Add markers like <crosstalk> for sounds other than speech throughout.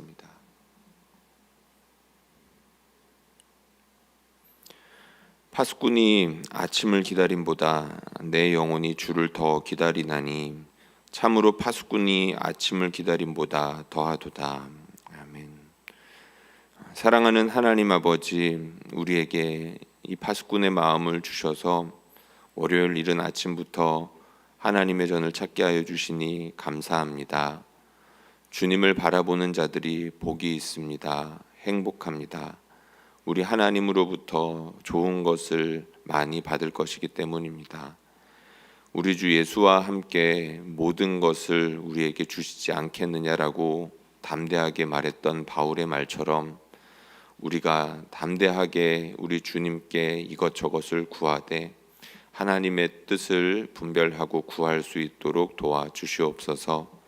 기도하겠습니다. 파수꾼이 아침을 기다림보다 내 영혼이 주를 더 기다리나니 참으로 파수꾼이 아침을 기다림보다 더하도다. 아멘. 사랑하는 하나님 아버지, 우리에게 이 파수꾼의 마음을 주셔서 월요일 이른 아침부터 하나님의 전을 찾게 하여 주시니 감사합니다. 주님을 바라보는 자들이 복이 있습니다. 행복합니다. 우리 하나님으로부터 좋은 것을 많이 받을 것이기 때문입니다. 우리 주 예수와 함께 모든 것을 우리에게 주시지 않겠느냐라고 담대하게 말했던 바울의 말처럼 우리가 담대하게 우리 주님께 이것저것을 구하되 하나님의 뜻을 분별하고 구할 수 있도록 도와주시옵소서.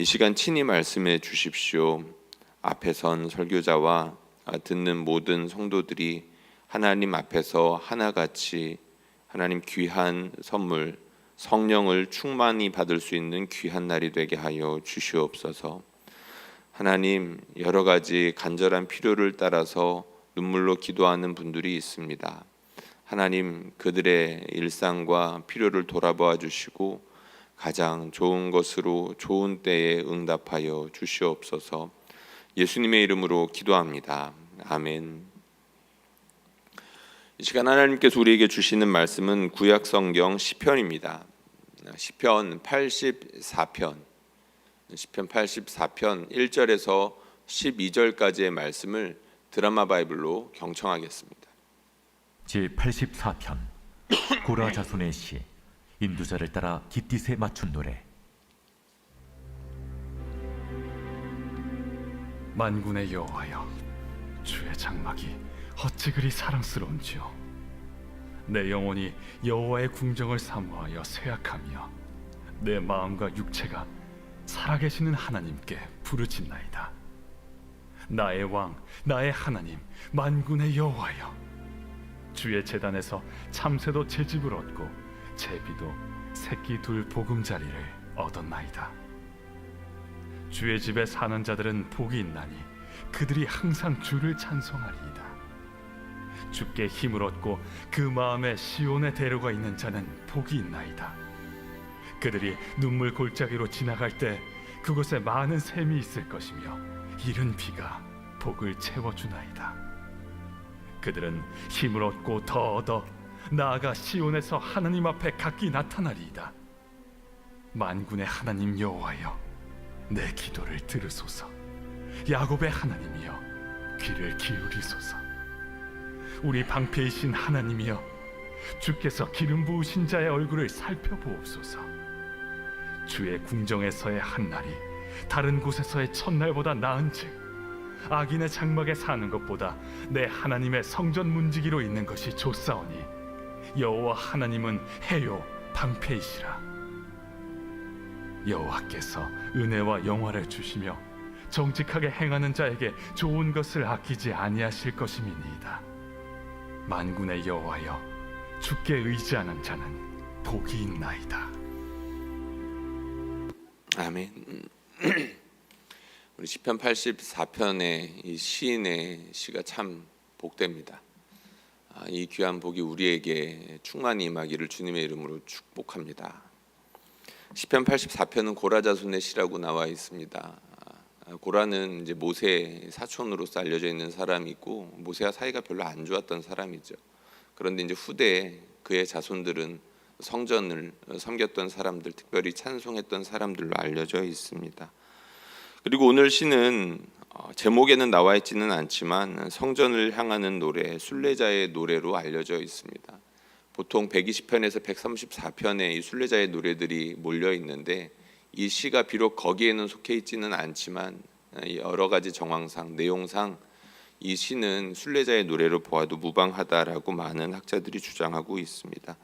이 시간 친히 말씀해 주십시오. 앞에 선 설교자와 듣는 모든 성도들이 하나님 앞에서 하나같이 하나님 귀한 선물 성령을 충만히 받을 수 있는 귀한 날이 되게 하여 주시옵소서. 하나님 여러 가지 간절한 필요를 따라서 눈물로 기도하는 분들이 있습니다. 하나님 그들의 일상과 필요를 돌아보아 주시고 가장 좋은 것으로 좋은 때에 응답하여 주시옵소서. 예수님의 이름으로 기도합니다. 아멘. 이 시간 하나님께서 우리에게 주시는 말씀은 구약 성경 시편입니다. 시편 84편. 시편 84편 1절에서 12절까지의 말씀을 드라마 바이블로 경청하겠습니다. 제 84편 고라 자손의 시 인두자를 따라 깃딧에 맞춘 노래. 만군의 여호와여 주의 장막이 어찌 그리 사랑스러운지요? 내 영혼이 여호와의 궁정을 사모하여 쇠약하며 내 마음과 육체가 살아계시는 하나님께 부르짖나이다. 나의 왕 나의 하나님 만군의 여호와여 주의 재단에서 참새도 제 집을 얻고 제비도 새끼 둘 보금자리를 얻었나이다 주의 집에 사는 자들은 복이 있나니 그들이 항상 주를 찬송하리이다. 주께 힘을 얻고 그 마음에 시온의 대로가 있는 자는 복이 있나이다. 그들이 눈물 골짜기로 지나갈 때 그곳에 많은 샘이 있을 것이며 이른 비가 복을 채워주나이다. 그들은 힘을 얻고 더 얻어 나아가 시온에서 하나님 앞에 각기 나타나리이다. 만군의 하나님 여호와여 내 기도를 들으소서. 야곱의 하나님이여 귀를 기울이소서. 우리 방패이신 하나님이여 주께서 기름 부으신 자의 얼굴을 살펴보옵소서. 주의 궁정에서의 한 날이 다른 곳에서의 첫날보다 나은즉 악인의 장막에 사는 것보다 내 하나님의 성전 문지기로 있는 것이 좋사오니 여호와 하나님은 해요 방패이시라 여호와께서 은혜와 영화를 주시며 정직하게 행하는 자에게 좋은 것을 아끼지 아니하실 것임이니이다. 만군의 여호와여, 주께 의지하는 자는 복이 있나이다. 아멘. <clears throat> 우리 시편 84편의 이 시인의 시가 참 복됩니다. 아, 이 귀한 복이 우리에게 충만히 임하기를 주님의 이름으로 축복합니다. 시편 84편은 고라 자손의 시라고 나와 있습니다. 아, 고라는 이제 모세 사촌으로서 알려져 있는 사람이고 모세와 사이가 별로 안 좋았던 사람이죠. 그런데 이제 후대에 그의 자손들은 성전을 섬겼던 사람들, 특별히 찬송했던 사람들로 알려져 있습니다. 그리고 오늘 시는 어, 제목에는 나와 있지는 않지만 성전을 향하는 노래, 순례자의 노래로 알려져 있습니다. 보통 120편에서 134편의 이 순례자의 노래들이 몰려 있는데 이 시가 비록 거기에는 속해 있지는 않지만 여러 가지 정황상 내용상 이 시는 순례자의 노래로 보아도 무방하다라고 많은 학자들이 주장하고 있습니다.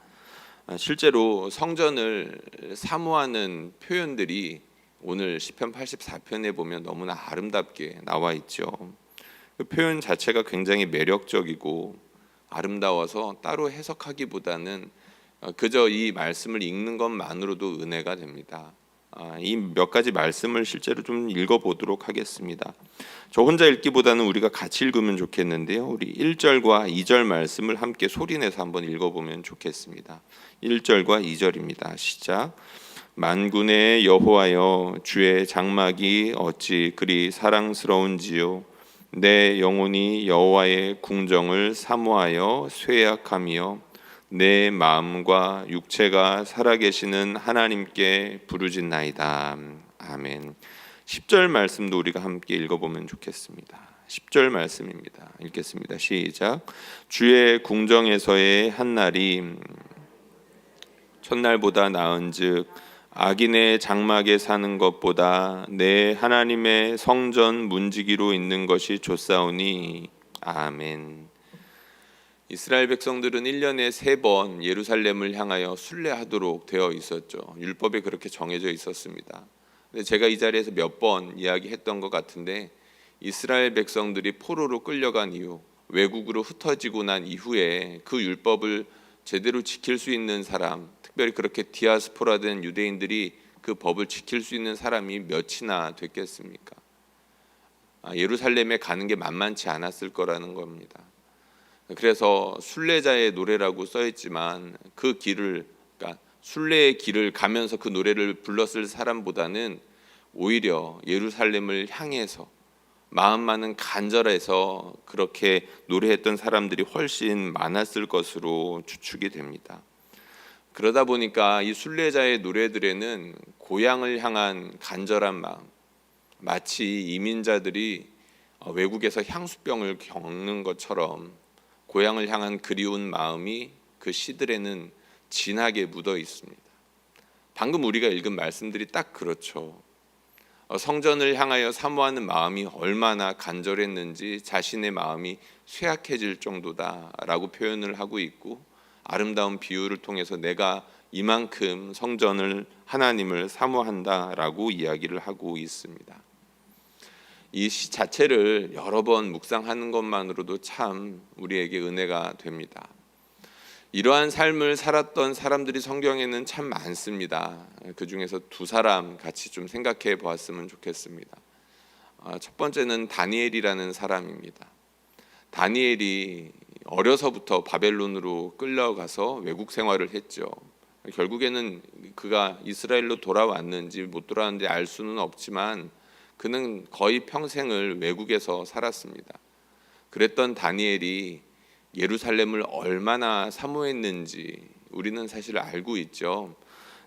아, 실제로 성전을 사모하는 표현들이 오늘 시편 84편에 보면 너무나 아름답게 나와 있죠. 그 표현 자체가 굉장히 매력적이고 아름다워서 따로 해석하기보다는 어, 그저 이 말씀을 읽는 것만으로도 은혜가 됩니다. 아, 이몇 가지 말씀을 실제로 좀 읽어보도록 하겠습니다. 저 혼자 읽기보다는 우리가 같이 읽으면 좋겠는데요. 우리 1절과 2절 말씀을 함께 소리내서 한번 읽어보면 좋겠습니다. 1절과 2절입니다. 시작. 만군의 여호와여 주의 장막이 어찌 그리 사랑스러운지요 내 영혼이 여호와의 궁정을 사모하여 쇠약하며 내 마음과 육체가 살아계시는 하나님께 부르짖나이다. 아멘. 10절 말씀도 우리가 함께 읽어보면 좋겠습니다. 10절 말씀입니다. 읽겠습니다. 시작. 주의 궁정에서의 한 날이 첫날보다 나은즉 악인의 장막에 사는 것보다 내 하나님의 성전 문지기로 있는 것이 좋사오니 아멘. 이스라엘 백성들은 1년에 세 번 예루살렘을 향하여 순례하도록 되어 있었죠. 율법에 그렇게 정해져 있었습니다. 근데 제가 이 자리에서 몇 번 이야기했던 것 같은데 이스라엘 백성들이 포로로 끌려간 이후 외국으로 흩어지고 난 이후에 그 율법을 제대로 지킬 수 있는 사람, 특별히 그렇게 디아스포라된 유대인들이 그 법을 지킬 수 있는 사람이 몇이나 됐겠습니까? 아, 예루살렘에 가는 게 만만치 않았을 거라는 겁니다. 그래서 순례자의 노래라고 써 있지만 그 길을 그러니까 순례의 길을 가면서 그 노래를 불렀을 사람보다는 오히려 예루살렘을 향해서 마음만은 간절해서 그렇게 노래했던 사람들이 훨씬 많았을 것으로 추측이 됩니다. 그러다 보니까 이 순례자의 노래들에는 고향을 향한 간절한 마음, 마치 이민자들이 어, 외국에서 향수병을 겪는 것처럼 고향을 향한 그리운 마음이 그 시들에는 진하게 묻어 있습니다. 방금 우리가 읽은 말씀들이 딱 그렇죠. 어, 성전을 향하여 사모하는 마음이 얼마나 간절했는지 자신의 마음이 쇠약해질 정도다라고 표현을 하고 있고 아름다운 비유를 통해서 내가 이만큼 성전을 하나님을 사모한다라고 이야기를 하고 있습니다. 이 시 자체를 여러 번 묵상하는 것만으로도 참 우리에게 은혜가 됩니다. 이러한 삶을 살았던 사람들이 성경에는 참 많습니다. 그 중에서 두 사람 같이 좀 생각해 보았으면 좋겠습니다. 아, 첫 번째는 다니엘이라는 사람입니다. 다니엘이 어려서부터 바벨론으로 끌려가서 외국 생활을 했죠. 결국에는 그가 이스라엘로 돌아왔는지 못 돌아왔는지 알 수는 없지만 그는 거의 평생을 외국에서 살았습니다. 그랬던 다니엘이 예루살렘을 얼마나 사모했는지 우리는 사실 알고 있죠.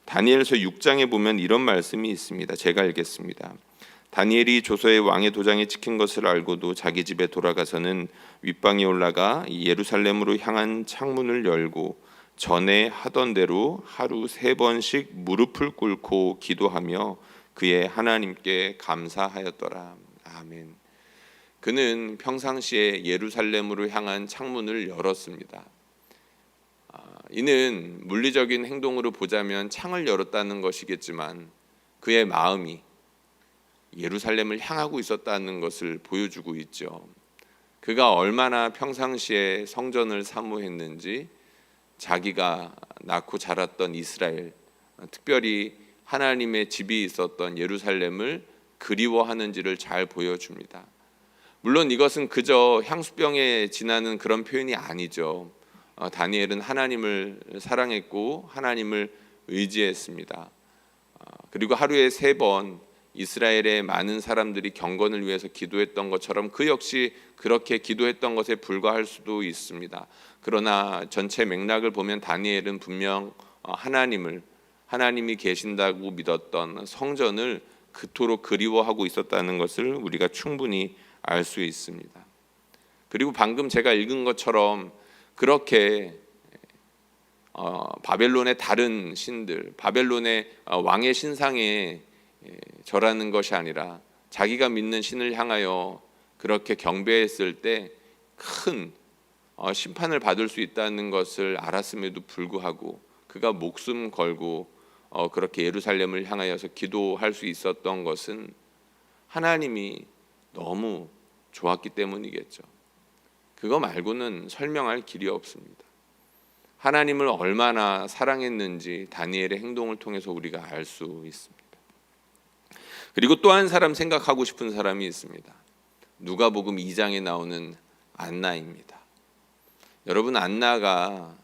다니엘서 6장에 보면 이런 말씀이 있습니다. 제가 읽겠습니다. 다니엘이 조서의 왕의 도장에 찍힌 것을 알고도 자기 집에 돌아가서는 윗방에 올라가 예루살렘으로 향한 창문을 열고 전에 하던 대로 하루 세 번씩 무릎을 꿇고 기도하며 그의 하나님께 감사하였더라. 아멘. 그는 평상시에 예루살렘으로 향한 창문을 열었습니다. 아, 이는 물리적인 행동으로 보자면 창을 열었다는 것이겠지만 그의 마음이 예루살렘을 향하고 있었다는 것을 보여주고 있죠. 그가 얼마나 평상시에 성전을 사모했는지 자기가 낳고 자랐던 이스라엘, 특별히 하나님의 집이 있었던 예루살렘을 그리워하는지를 잘 보여줍니다. 물론 이것은 그저 향수병에 지나는 그런 표현이 아니죠. 어, 다니엘은 하나님을 사랑했고 하나님을 의지했습니다. 어, 그리고 하루에 세 번 이스라엘의 많은 사람들이 경건을 위해서 기도했던 것처럼 그 역시 그렇게 기도했던 것에 불과할 수도 있습니다. 그러나 전체 맥락을 보면 다니엘은 분명 어, 하나님을 하나님이 계신다고 믿었던 성전을 그토록 그리워하고 있었다는 것을 우리가 충분히 알 수 있습니다. 그리고 방금 제가 읽은 것처럼 그렇게 어, 바벨론의 다른 신들, 바벨론의 어, 왕의 신상에 예, 절하는 것이 아니라 자기가 믿는 신을 향하여 그렇게 경배했을 때큰 어, 심판을 받을 수 있다는 것을 알았음에도 불구하고 그가 목숨 걸고 어, 그렇게 예루살렘을 향하여서 기도할 수 있었던 것은 하나님이 너무 좋았기 때문이겠죠. 그거 말고는 설명할 길이 없습니다. 하나님을 얼마나 사랑했는지 다니엘의 행동을 통해서 우리가 알 수 있습니다. 그리고 또 한 사람 생각하고 싶은 사람이 있습니다. 누가복음 2장에 나오는 안나입니다. 여러분 안나가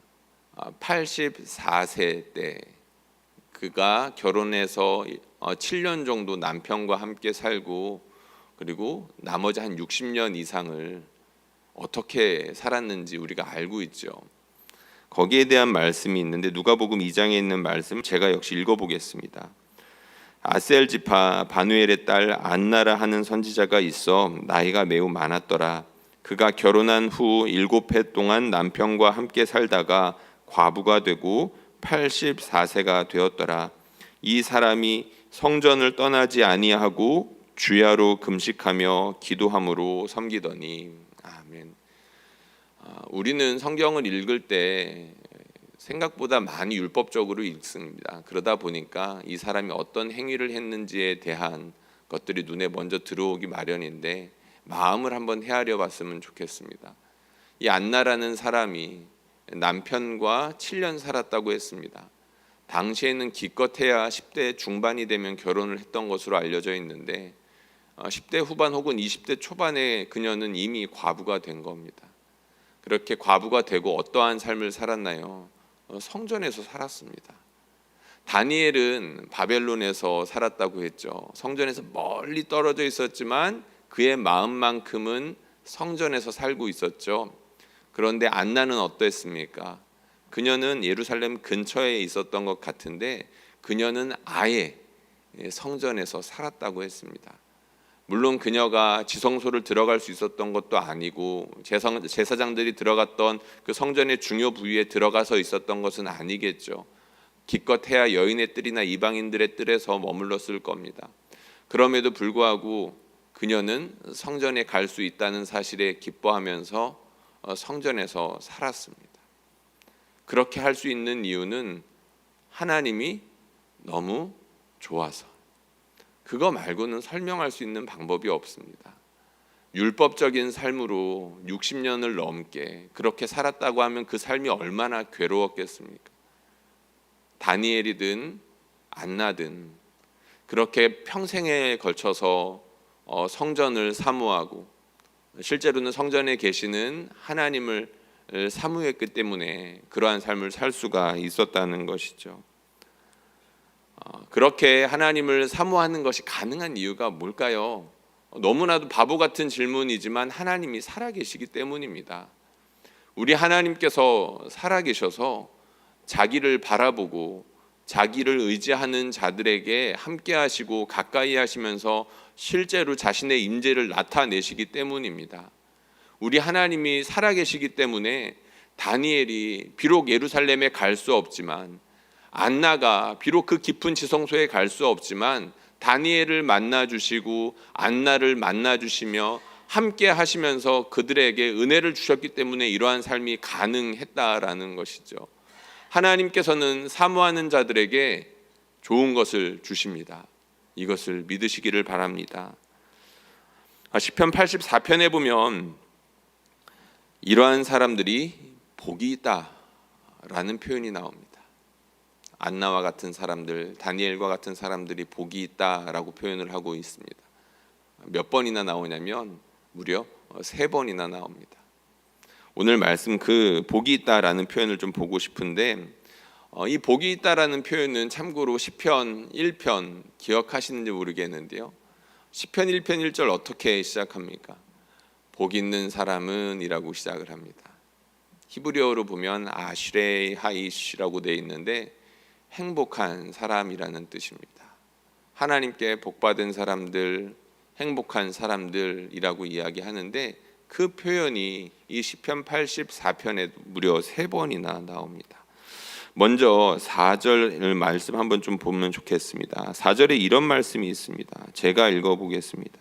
84세 때 그가 결혼해서 7년 정도 남편과 함께 살고 그리고 나머지 한 60년 이상을 어떻게 살았는지 우리가 알고 있죠. 거기에 대한 말씀이 있는데 누가복음 2장에 있는 말씀 제가 역시 읽어보겠습니다. 아셀 지파 바누엘의 딸 안나라 하는 선지자가 있어 나이가 매우 많았더라. 그가 결혼한 후 일곱 해 동안 남편과 함께 살다가 과부가 되고 84세가 되었더라. 이 사람이 성전을 떠나지 아니하고 주야로 금식하며 기도함으로 섬기더니 아멘. 아, 우리는 성경을 읽을 때 생각보다 많이 율법적으로 읽습니다. 그러다 보니까 이 사람이 어떤 행위를 했는지에 대한 것들이 눈에 먼저 들어오기 마련인데 마음을 한번 헤아려 봤으면 좋겠습니다. 이 안나라는 사람이 남편과 7년 살았다고 했습니다. 당시에는 기껏해야 10대 중반이 되면 결혼을 했던 것으로 알려져 있는데 10대 후반 혹은 20대 초반에 그녀는 이미 과부가 된 겁니다. 그렇게 과부가 되고 어떠한 삶을 살았나요? 어, 성전에서 살았습니다. 다니엘은 바벨론에서 살았다고 했죠. 성전에서 멀리 떨어져 있었지만 그의 마음만큼은 성전에서 살고 있었죠. 그런데 안나는 어땠습니까? 그녀는 예루살렘 근처에 있었던 것 같은데 그녀는 아예 성전에서 살았다고 했습니다. 물론 그녀가 지성소를 들어갈 수 있었던 것도 아니고 제성, 제사장들이 들어갔던 그 성전의 중요 부위에 들어가서 있었던 것은 아니겠죠. 기껏해야 여인의 뜰이나 이방인들의 뜰에서 머물렀을 겁니다. 그럼에도 불구하고 그녀는 성전에 갈 수 있다는 사실에 기뻐하면서 어, 성전에서 살았습니다. 그렇게 할 수 있는 이유는 하나님이 너무 좋아서 그거 말고는 설명할 수 있는 방법이 없습니다. 율법적인 삶으로 60년을 넘게 그렇게 살았다고 하면 그 삶이 얼마나 괴로웠겠습니까? 다니엘이든 안나든 그렇게 평생에 걸쳐서 어, 성전을 사모하고 실제로는 성전에 계시는 하나님을 사모했기 때문에 그러한 삶을 살 수가 있었다는 것이죠. 어, 그렇게 하나님을 사모하는 것이 가능한 이유가 뭘까요? 너무나도 바보 같은 질문이지만 하나님이 살아계시기 때문입니다. 우리 하나님께서 살아계셔서 자기를 바라보고 자기를 의지하는 자들에게 함께 하시고 가까이 하시면서 실제로 자신의 임재를 나타내시기 때문입니다. 우리 하나님이 살아계시기 때문에 다니엘이 비록 예루살렘에 갈 수 없지만 안나가 비록 그 깊은 지성소에 갈 수 없지만 다니엘을 만나 주시고 안나를 만나 주시며 함께 하시면서 그들에게 은혜를 주셨기 때문에 이러한 삶이 가능했다라는 것이죠. 하나님께서는 사모하는 자들에게 좋은 것을 주십니다. 이것을 믿으시기를 바랍니다. 아, 시편 84편에 보면 이러한 사람들이 복이 있다라는 표현이 나옵니다. 안나와 같은 사람들, 다니엘과 같은 사람들이 복이 있다라고 표현을 하고 있습니다. 몇 번이나 나오냐면 무려 세 번이나 나옵니다. 오늘 말씀 그 복이 있다라는 표현을 좀 보고 싶은데 어, 이 복이 있다라는 표현은 참고로 시편 1편 기억하시는지 모르겠는데요. 시편 1편 1절 어떻게 시작합니까? 복 있는 사람은이라고 시작을 합니다. 히브리어로 보면 아슈레이 하이시라고 돼 있는데 행복한 사람이라는 뜻입니다. 하나님께 복받은 사람들, 행복한 사람들이라고 이야기하는데 그 표현이 이 시편 84편에 무려 세 번이나 나옵니다. 먼저 4절 말씀 한번 좀 보면 좋겠습니다. 4절에 이런 말씀이 있습니다. 제가 읽어 보겠습니다.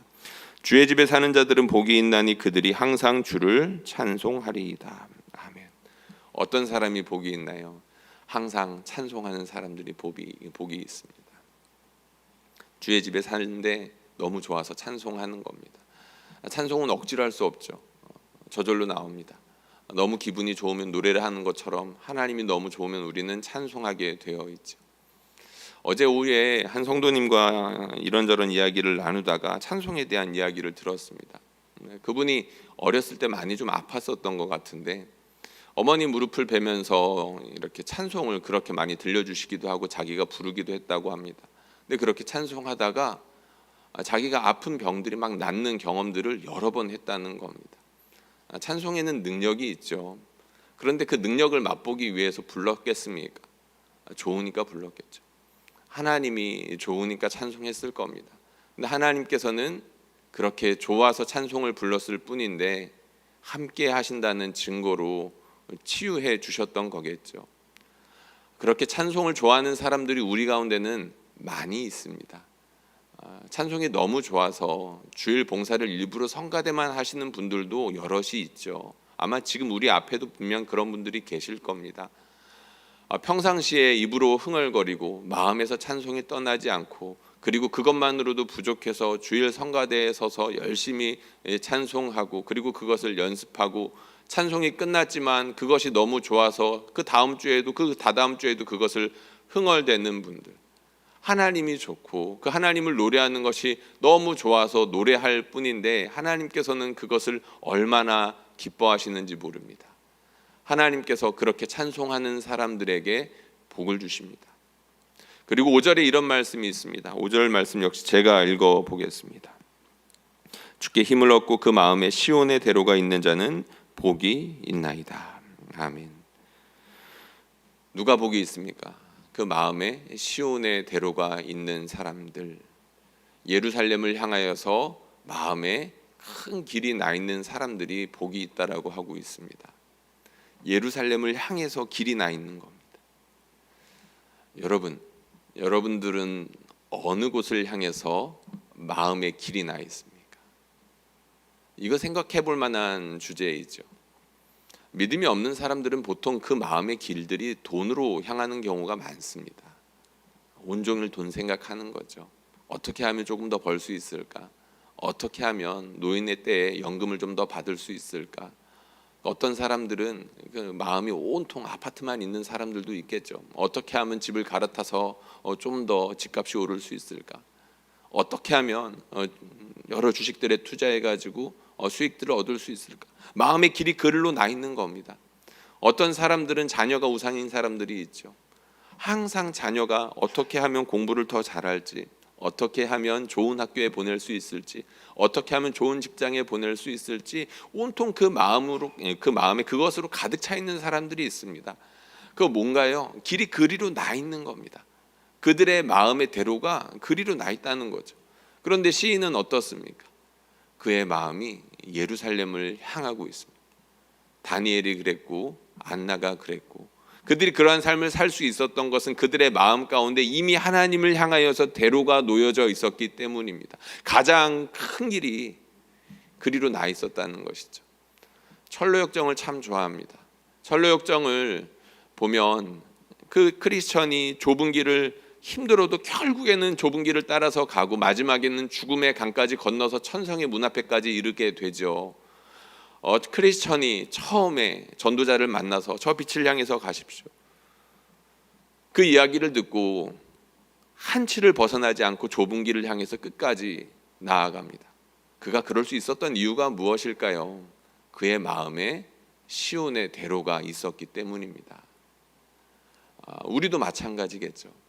주의 집에 사는 자들은 복이 있나니 그들이 항상 주를 찬송하리이다. 아멘. 어떤 사람이 복이 있나요? 항상 찬송하는 사람들이 복이 복이 있습니다. 주의 집에 사는데 너무 좋아서 찬송하는 겁니다. 찬송은 억지로 할 수 없죠. 저절로 나옵니다. 너무 기분이 좋으면 노래를 하는 것처럼 하나님이 너무 좋으면 우리는 찬송하게 되어 있죠. 어제 오후에 한 성도님과 이런저런 이야기를 나누다가 찬송에 대한 이야기를 들었습니다. 네, 그분이 어렸을 때 많이 좀 아팠었던 것 같은데 어머니 무릎을 베면서 이렇게 찬송을 그렇게 많이 들려주시기도 하고 자기가 부르기도 했다고 합니다. 근데 그렇게 찬송하다가 자기가 아픈 병들이 막 낫는 경험들을 여러 번 했다는 겁니다. 아, 찬송에는 능력이 있죠. 그런데 그 능력을 맛보기 위해서 불렀겠습니까? 아, 좋으니까 불렀겠죠. 하나님이 좋으니까 찬송했을 겁니다. 근데 하나님께서는 그렇게 좋아서 찬송을 불렀을 뿐인데 함께 하신다는 증거로 치유해 주셨던 거겠죠. 그렇게 찬송을 좋아하는 사람들이 우리 가운데는 많이 있습니다. 아, 찬송이 너무 좋아서 주일 봉사를 일부러 성가대만 하시는 분들도 여럿이 있죠. 아마 지금 우리 앞에도 분명 그런 분들이 계실 겁니다. 아, 평상시에 입으로 흥얼거리고 마음에서 찬송이 떠나지 않고 그리고 그것만으로도 부족해서 주일 성가대에 서서 열심히 예, 찬송하고 그리고 그것을 연습하고 찬송이 끝났지만 그것이 너무 좋아서 그 다음 주에도 그 다다음 주에도 그것을 흥얼대는 분들 하나님이 좋고 그 하나님을 노래하는 것이 너무 좋아서 노래할 뿐인데 하나님께서는 그것을 얼마나 기뻐하시는지 모릅니다. 하나님께서 그렇게 찬송하는 사람들에게 복을 주십니다. 그리고 5절에 이런 말씀이 있습니다. 5절 말씀 역시 제가 읽어 보겠습니다. 주께 힘을 얻고 그 마음에 시온의 대로가 있는 자는 복이 있나이다. 아멘. 누가 복이 있습니까? 그 마음에 시온의 대로가 있는 사람들, 예루살렘을 향하여서 마음에 큰 길이 나 있는 사람들이 복이 있다라고 하고 있습니다. 예루살렘을 향해서 길이 나 있는 겁니다. 여러분, 여러분들은 어느 곳을 향해서 마음의 길이 나 있습니까? 이거 생각해 볼 만한 주제이죠. 믿음이 없는 사람들은 보통 그 마음의 길들이 돈으로 향하는 경우가 많습니다. 온종일 돈 생각하는 거죠. 어떻게 하면 조금 더 벌 수 있을까? 어떻게 하면 노인의 때에 연금을 좀 더 받을 수 있을까? 어떤 사람들은 그 마음이 온통 아파트만 있는 사람들도 있겠죠. 어떻게 하면 집을 갈아타서 어, 좀더 집값이 오를 수 있을까? 어떻게 하면 어, 여러 주식들에 투자해 가지고 어, 수익들을 얻을 수 있을까? 마음의 길이 그리로 나 있는 겁니다. 어떤 사람들은 자녀가 우상인 사람들이 있죠. 항상 자녀가 어떻게 하면 공부를 더 잘할지, 어떻게 하면 좋은 학교에 보낼 수 있을지, 어떻게 하면 좋은 직장에 보낼 수 있을지 온통 그 마음으로 예, 그 마음에 그것으로 가득 차 있는 사람들이 있습니다. 그 뭔가요? 길이 그리로 나 있는 겁니다. 그들의 마음의 대로가 그리로 나 있다는 거죠. 그런데 시인은 어떻습니까? 그의 마음이 예루살렘을 향하고 있습니다. 다니엘이 그랬고 안나가 그랬고 그들이 그러한 삶을 살 수 있었던 것은 그들의 마음 가운데 이미 하나님을 향하여서 대로가 놓여져 있었기 때문입니다. 가장 큰 길이 그리로 나 있었다는 것이죠. 철로역정을 참 좋아합니다. 철로역정을 보면 그 크리스천이 좁은 길을 힘들어도 결국에는 좁은 길을 따라서 가고 마지막에는 죽음의 강까지 건너서 천성의 문 앞에까지 이르게 되죠. 어, 크리스천이 처음에 전도자를 만나서 저 빛을 향해서 가십시오. 그 이야기를 듣고 한치를 벗어나지 않고 좁은 길을 향해서 끝까지 나아갑니다. 그가 그럴 수 있었던 이유가 무엇일까요? 그의 마음에 시온의 대로가 있었기 때문입니다. 아, 우리도 마찬가지겠죠.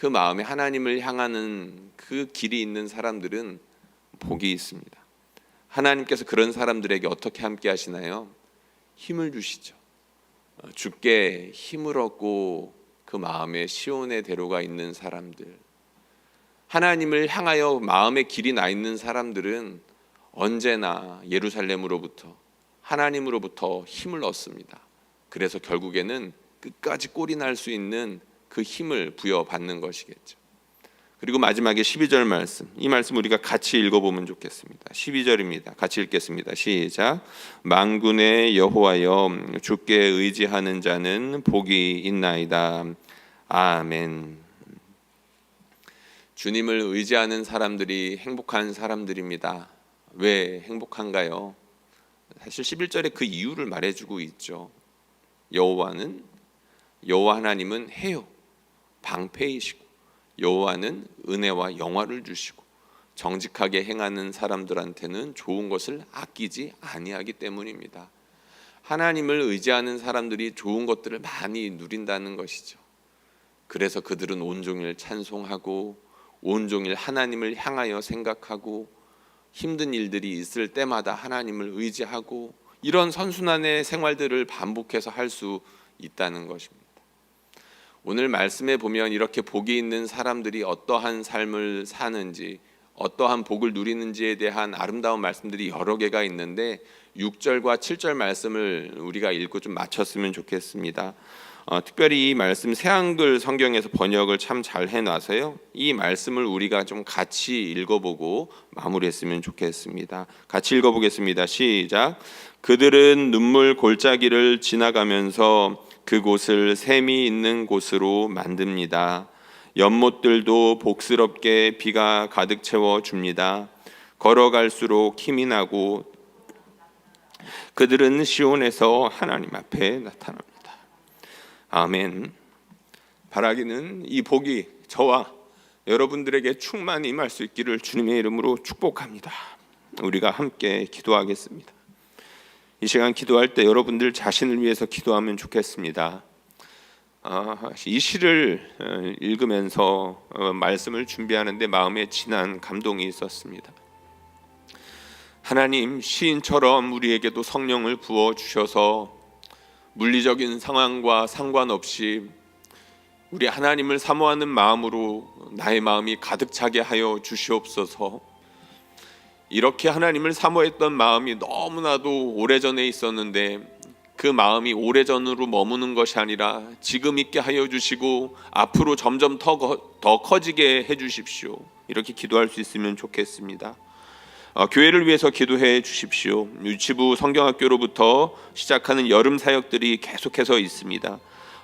그 마음에 하나님을 향하는 그 길이 있는 사람들은 복이 있습니다. 하나님께서 그런 사람들에게 어떻게 함께 하시나요? 힘을 주시죠. 어, 주께 힘을 얻고 그 마음에 시온의 대로가 있는 사람들, 하나님을 향하여 마음의 길이 나 있는 사람들은 언제나 예루살렘으로부터 하나님으로부터 힘을 얻습니다. 그래서 결국에는 끝까지 꼴이 날 수 있는 그 힘을 부여받는 것이겠죠. 그리고 마지막에 12절 말씀. 이 말씀 우리가 같이 읽어보면 좋겠습니다. 12절입니다. 같이 읽겠습니다. 시작. 만군의 여호와여 주께 의지하는 자는 복이 있나이다. 아멘. 주님을 의지하는 사람들이 행복한 사람들입니다. 왜 행복한가요? 사실 11절에 그 이유를 말해주고 있죠. 여호와는 여호와 하나님은 해요. 방패이시고 여호와는 은혜와 영화를 주시고 정직하게 행하는 사람들한테는 좋은 것을 아끼지 아니하기 때문입니다. 하나님을 의지하는 사람들이 좋은 것들을 많이 누린다는 것이죠. 그래서 그들은 온종일 찬송하고 온종일 하나님을 향하여 생각하고 힘든 일들이 있을 때마다 하나님을 의지하고 이런 선순환의 생활들을 반복해서 할 수 있다는 것입니다. 오늘 말씀에 보면 이렇게 복이 있는 사람들이 어떠한 삶을 사는지 어떠한 복을 누리는지에 대한 아름다운 말씀들이 여러 개가 있는데 6절과 7절 말씀을 우리가 읽고 좀 맞췄으면 좋겠습니다. 어, 특별히 이 말씀 새한글 성경에서 번역을 참 잘 해놔서요. 이 말씀을 우리가 좀 같이 읽어보고 마무리했으면 좋겠습니다. 같이 읽어보겠습니다. 시작. 그들은 눈물 골짜기를 지나가면서 그곳을 샘이 있는 곳으로 만듭니다. 연못들도 복스럽게 비가 가득 채워 줍니다. 걸어갈수록 힘이 나고 그들은 시온에서 하나님 앞에 나타납니다. 아멘. 바라기는 이 복이 저와 여러분들에게 충만히 임할 수 있기를 주님의 이름으로 축복합니다. 우리가 함께 기도하겠습니다. 이 시간 기도할 때 여러분들 자신을 위해서 기도하면 좋겠습니다. 아, 이 시를 어, 읽으면서 어, 말씀을 준비하는데 마음에 진한 감동이 있었습니다. 하나님 시인처럼 우리에게도 성령을 부어 주셔서 물리적인 상황과 상관없이 우리 하나님을 사모하는 마음으로 나의 마음이 가득 차게 하여 주시옵소서. 이렇게 하나님을 사모했던 마음이 너무나도 오래전에 있었는데 그 마음이 오래전으로 머무는 것이 아니라 지금 있게 하여 주시고 앞으로 점점 더, 거- 더 커지게 해 주십시오. 이렇게 기도할 수 있으면 좋겠습니다. 어, 교회를 위해서 기도해 주십시오. 유치부 성경학교로부터 시작하는 여름 사역들이 계속해서 있습니다.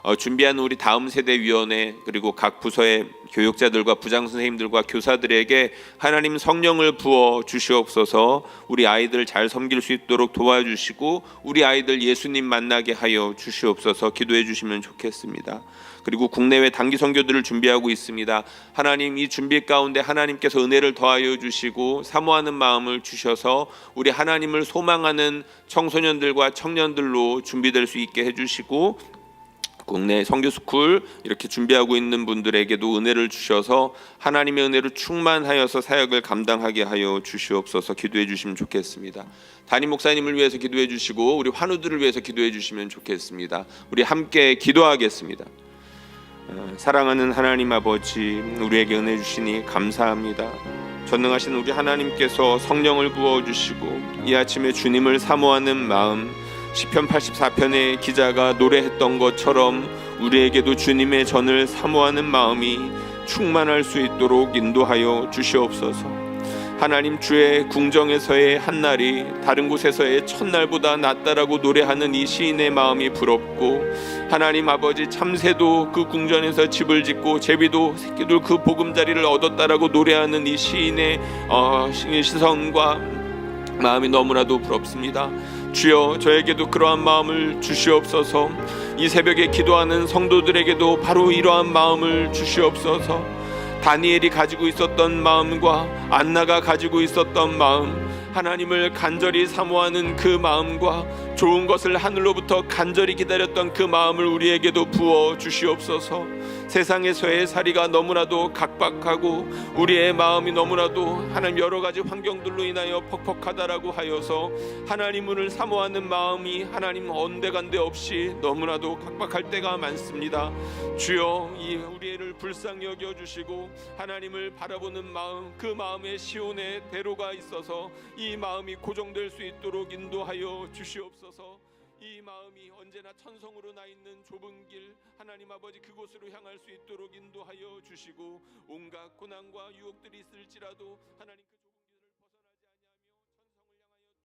어, 준비한 우리 다음 세대 위원회 그리고 각 부서의 교육자들과 부장 선생님들과 교사들에게 하나님 성령을 부어 주시옵소서. 우리 아이들 잘 섬길 수 있도록 도와주시고 우리 아이들 예수님 만나게 하여 주시옵소서. 기도해 주시면 좋겠습니다. 그리고 국내외 단기 선교들을 준비하고 있습니다. 하나님 이 준비 가운데 하나님께서 은혜를 더하여 주시고 사모하는 마음을 주셔서 우리 하나님을 소망하는 청소년들과 청년들로 준비될 수 있게 해 주시고 국내 선교 스쿨 이렇게 준비하고 있는 분들에게도 은혜를 주셔서 하나님의 은혜로 충만하여서 사역을 감당하게 하여 주시옵소서 기도해 주시면 좋겠습니다. 담임 목사님을 위해서 기도해 주시고 우리 환우들을 위해서 기도해 주시면 좋겠습니다. 우리 함께 기도하겠습니다. 어, 사랑하는 하나님 아버지 우리에게 은혜 주시니 감사합니다. 전능하신 우리 하나님께서 성령을 부어 주시고 이 아침에 주님을 사모하는 마음 시편 84편의 기자가 노래했던 것처럼 우리에게도 주님의 전을 사모하는 마음이 충만할 수 있도록 인도하여 주시옵소서. 하나님 주의 궁정에서의 한날이 다른 곳에서의 첫날보다 낫다라고 노래하는 이 시인의 마음이 부럽고 하나님 아버지 참새도 그 궁전에서 집을 짓고 제비도 새끼들 그 보금자리를 얻었다라고 노래하는 이 시인의 어, 시선과 마음이 너무나도 부럽습니다. 주여 저에게도 그러한 마음을 주시옵소서. 이 새벽에 기도하는 성도들에게도 바로 이러한 마음을 주시옵소서. 다니엘이 가지고 있었던 마음과 안나가 가지고 있었던 마음, 하나님을 간절히 사모하는 그 마음과 좋은 것을 하늘로부터 간절히 기다렸던 그 마음을 우리에게도 부어 주시옵소서. 세상에서의 살이가 너무나도 각박하고 우리의 마음이 너무나도 하나님 여러 가지 환경들로 인하여 퍽퍽하다라고 하여서 하나님을 사모하는 마음이 하나님 언데간데 없이 너무나도 각박할 때가 많습니다. 주여 이 우리를 불쌍히 여겨 주시고 하나님을 바라보는 마음 그 마음에 시온의 대로가 있어서 이 마음이 고정될 수 있도록 인도하여 주시옵소서. 이 마음이 언제나 천성으로 나 있는 좁은 길 하나님 아버지 그곳으로 향할 수 있도록 인도하여 주시고 온갖 고난과 유혹들이 있을지라도 하나님 그